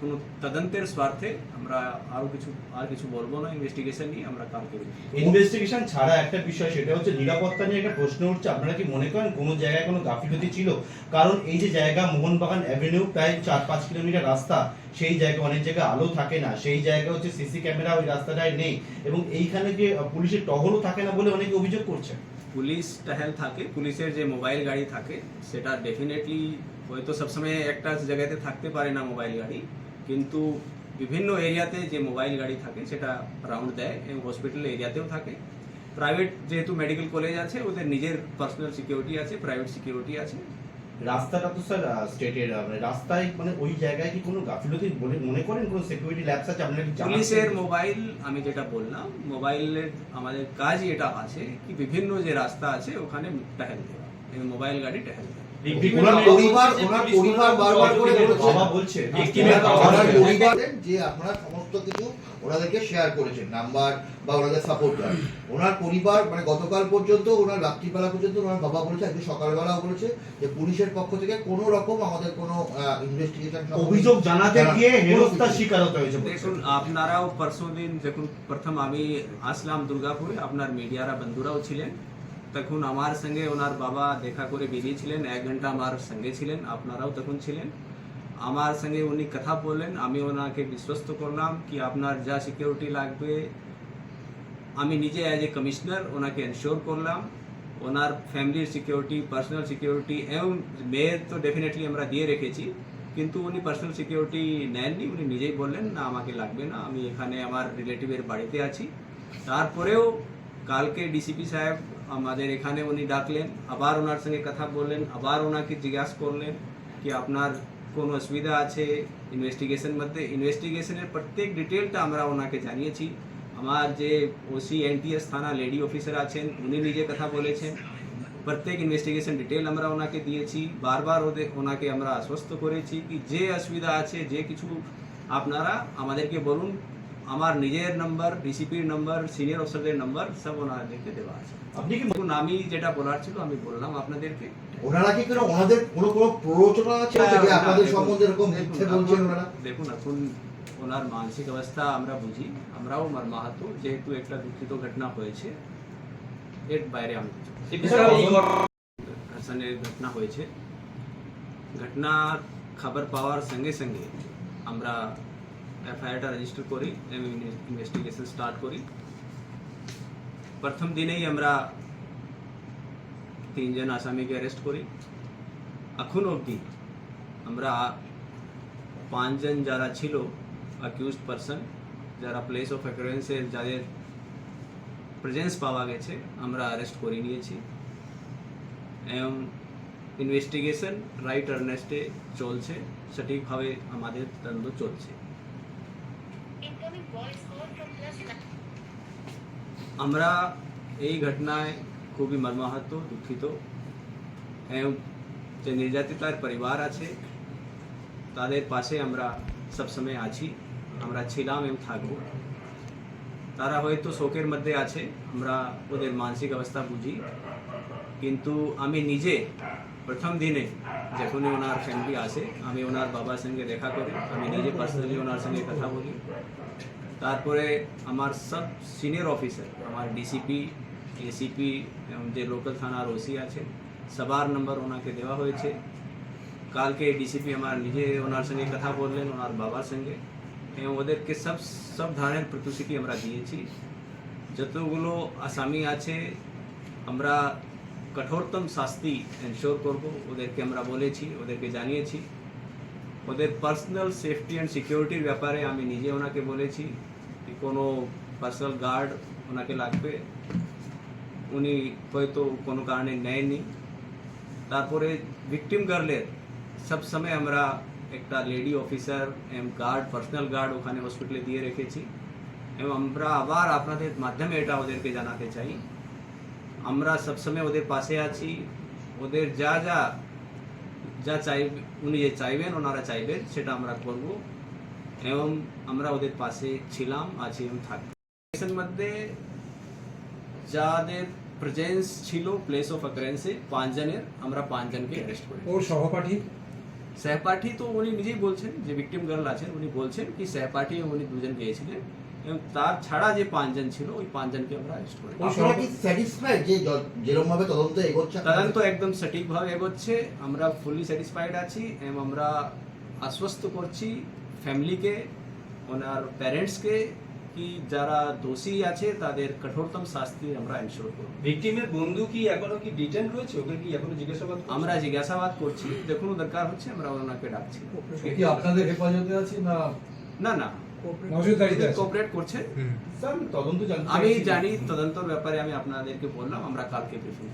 কোনো তদন্তের স্বার্থে আমরা আরও কিছু আর কিছু বলব না ইনভেস্টিগেশন নিয়ে আমরা কাম করি। ইনভেস্টিগেশন ছাড়া একটা বিষয় সেটা হচ্ছে নিরাপত্তা নিয়ে একটা প্রশ্ন উঠছে। আপনারা কি মনে করেন কোনো জায়গায় কোনো গাফিলতি ছিল? কারণ এই যে জায়গা মোহনবাগান অ্যাভিনিউ প্রায় চার পাঁচ কিলোমিটার রাস্তা সেই জায়গায় অনেক জায়গায় আলো থাকে না। সেই জায়গা হচ্ছে সিসি ক্যামেরা ওই রাস্তাটায় নেই। এবং এইখানে যে পুলিশের টহলও থাকে না বলে অনেকে অভিযোগ করছে। পুলিশ টহল থাকে পুলিশের যে মোবাইল গাড়ি থাকে সেটা ডেফিনেটলি হয়তো সবসময় একটা জায়গাতে থাকতে পারে না মোবাইল গাড়ি। কিন্তু বিভিন্ন এরিয়াতে যে মোবাইল গাড়ি থাকে সেটা রাউন্ড দেয় এবং হসপিটাল এরিয়াতেও থাকে। প্রাইভেট যেহেতু মেডিকেল কলেজ আছে ওদের নিজের পার্সোনাল সিকিউরিটি আছে প্রাইভেট সিকিউরিটি আছে। রাস্তাটা তো স্যার স্টেটের মানে রাস্তায় মানে ওই জায়গায় কি কোনো গাফিলতি বলে মনে করেন কোনো সিকিউরিটি ল্যাবস আছে? আপনারা পুলিশের মোবাইল আমি যেটা বললাম মোবাইলের আমাদের কাজই এটা আছে কি বিভিন্ন যে রাস্তা আছে ওখানে টহল দেওয়া এবং মোবাইল গাড়ি টহল দেওয়া। পরিবার ওনার পরিবার বারবার করে বাবা বলছে ওনার পরিবার যে আপনারা সমস্ত কিছু ওনাদেরকে শেয়ার করেছেন নাম্বার বা ওনাদের সাপোর্টার ওনার পরিবার মানে গতকাল পর্যন্ত ওনার রাত্রিবেলা পর্যন্ত ওনার বাবা বলেছে আজকে সকালবেলাও বলেছে যে পুলিশের পক্ষ থেকে কোনো রকম আমাদের কোনো ইনভেস্টিগেশন অভিযোগ জানাতে গিয়ে কোনো হেনস্থার শিকার হতে হয়েছে দেখুন আপনারাও পরশু দিন যখন প্রথম আমি আসলাম দুর্গাপুরে আপনার মিডিয়ারা বন্ধুরাও ছিলেন। তখন আমার সঙ্গে ওনার বাবা দেখা করে বেরিয়েছিলেন এক ঘণ্টা আমার সঙ্গে ছিলেন, আপনারাও তখন ছিলেন। আমার সঙ্গে উনি কথা বললেন, আমি ওনাকে বিশ্বস্ত করলাম কি আপনার যা সিকিউরিটি লাগবে। আমি নিজে অ্যাজ এ কমিশনার ওনাকে এনশোর করলাম। ওনার ফ্যামিলির সিকিউরিটি পার্সোনাল সিকিউরিটি এবং মেয়ের তো ডেফিনেটলি আমরা দিয়ে রেখেছি। কিন্তু উনি পার্সোনাল সিকিউরিটি নেননি, উনি নিজেই বললেন, না, আমাকে লাগবে না, আমি এখানে আমার রিলেটিভের বাড়িতে আছি। তারপরেও কালকে ডিসিপি সাহেব আমাদের এখানে উনি ডাকলেন, আবার ওনার সঙ্গে কথা বললেন, আবার ওনাকে জিজ্ঞাসা করলেন কি আপনার কোনো অসুবিধা আছে ইনভেস্টিগেশন মধ্যে? ইনভেস্টিগেশনের প্রত্যেক ডিটেলটা আমরা ওনাকে জানিয়েছি। আমার যে ওসি এনটিএস থানা লেডি অফিসার আছেন, উনি নিজে কথা বলেছেন। প্রত্যেক ইনভেস্টিগেশন ডিটেল আমরা ওনাকে দিয়েছি। বারবার ওদের, ওনাকে আমরা আশ্বস্ত করেছি কি যে অসুবিধা আছে, যে কিছু আপনারা আমাদেরকে বলুন আমার নিজের নাম্বার ডিসিপির নাম্বার সিনিয়র অফিসারদের নাম্বার সব ওনাদেরকে দেওয়া আছে। আপনি কি দেখুন আমি যেটা বলার ছিল আমি বললাম আপনাদেরকে। ওনারা কি কোনো ওনাদের কোনো কোনো প্ররোচনা আছে? যে আপনাদের দেখুন, সম্বন্ধে এরকম মিথ্যে দেখুন, বলছেন এখন- ওনারা? দেখুন এখন ওনার মানসিক অবস্থা আমরা বুঝি আমরাও মর্মাহত যেহেতু একটা দুঃখিত ঘটনা হয়েছে এর বাইরে আমি কিছু বলব না। ধর্ষণের ঘটনা হয়েছে। ঘটনার খবর পাওয়ার সঙ্গে সঙ্গে আমরা এফআইআরটা রেজিস্টার করি এবং ইনভেস্টিগেশন স্টার্ট করি। প্রথম দিনেই আমরা তিনজন আসামিকে অ্যারেস্ট করি। এখন অবধি আমরা পাঁচজন যারা ছিল অ্যাকিউজ পারসন যারা প্লেস অফ অ্যাকুরেন্সের যাদের প্রেজেন্স পাওয়া গেছে, আমরা অ্যারেস্ট করে নিয়েছি। এবং ইনভেস্টিগেশন রাইট আর্নেস্টে চলছে, সঠিকভাবে আমাদের তদন্ত চলছে। আমরা এই ঘটনায় খুবই মর্মাহত দুঃখিত এবং যে নির্যাতিতার পরিবার আছে তাদের পাশে আমরা সবসময় আছি আমরা ছিলাম এবং থাকব তারা হয়তো শোকের মধ্যে আছে আমরা ওদের মানসিক অবস্থা বুঝি কিন্তু আমি নিজে প্রথম দিনে যখনই ওনার ফ্যামিলি আসে, আমি ওনার বাবার সঙ্গে দেখা করি, আমি নিজে পার্সোনালি ওনার সঙ্গে কথা বলি। তারপরে আমার সব সিনিয়র অফিসার আমার ডিসিপি এসিপি যে লোকাল থানার ওসি আছে, সবার নম্বর ওনাকে দেওয়া হয়েছে। কালকে ডিসিপি আমার নিজে ওনার সঙ্গে কথা বললেন, ওনার বাবার সঙ্গে। এবং ওদেরকে সব সব ধরনের প্রতিশ্রুতি আমরা দিয়েছি। যতগুলো আসামি আছে, আমরা কঠোরতম শাস্তি এনশোর করব। ওদেরকে আমরা বলেছি, ওদেরকে জানিয়েছি। ওদের পার্সোনাল সেফটি অ্যান্ড সিকিউরিটির ব্যাপারে আমি নিজে ওনাকে বলেছি কি কোনো পার্সোনাল গার্ড ওনাকে লাগবে। উনি হয়তো কোনো কারণে নেয়নি। তারপরে ভিকটিম গার্লের সব সময় আমরা একটা লেডি অফিসার এবং গার্ড পার্সোনাল গার্ড ওখানে হসপিটালে দিয়ে রেখেছি। এবং আমরা আবার আপনাদের মাধ্যমে এটা ওদেরকে জানাতে চাই। আমরা সবসময় ওদের পাশে আছি। ওদের যা যা যা চাই উনি যে চাইবেন ওনারা চাইবেন সেটা আমরা করব। এবং আমরা ওদের পাশে ছিলাম আছি এবং থাকব। এর মধ্যে যাদের প্রেজেন্স ছিল প্লেস অফ অকারেন্সে পাঁচজনের আমরা পাঁচজনকে অ্যারেস্ট করি ওর সহপাঠী? সহপাঠী তো উনি নিজেই বলছেন যে ভিকটিম গার্ল আছেন উনি বলছেন কি সহপাঠী উনি দুজন গিয়েছিলেন। এবং তার ছাড়া যে পাঁচজন ছিল ওই পাঁচজনকে আমরা অ্যারেস্ট করি আপনারা কি স্যাটিসফাইড যে য- তদন্ত এগোচ্ছে তদন্ত একদম সঠিকভাবে এগোচ্ছে। আমরা ফুললি স্যাটিসফাইড আছি এবং আমরা আশ্বস্ত করছি ফ্যামিলিকে ওনার প্যারেন্টসকে কি যারা দোষী আছে তাদের কঠোরতম শাস্তি আমরা এনশোর করব। ভিকটিমের বন্ধু কি এখনও কি ডিটেন রয়েছে? ওকে কি এখনও জিজ্ঞাসাবাদ আমরা জিজ্ঞাসাবাদ করছি। দেখুন দরকার হচ্ছে আমরা ওনাকে ডাকছি। কি আপনাদের হেফাজতে আছে না? না না। কোঅপারেট করছে। আমি জানি তদন্তর ব্যাপারে আমি আপনাদেরকে বললাম আমরা কালকে ব্রিফিং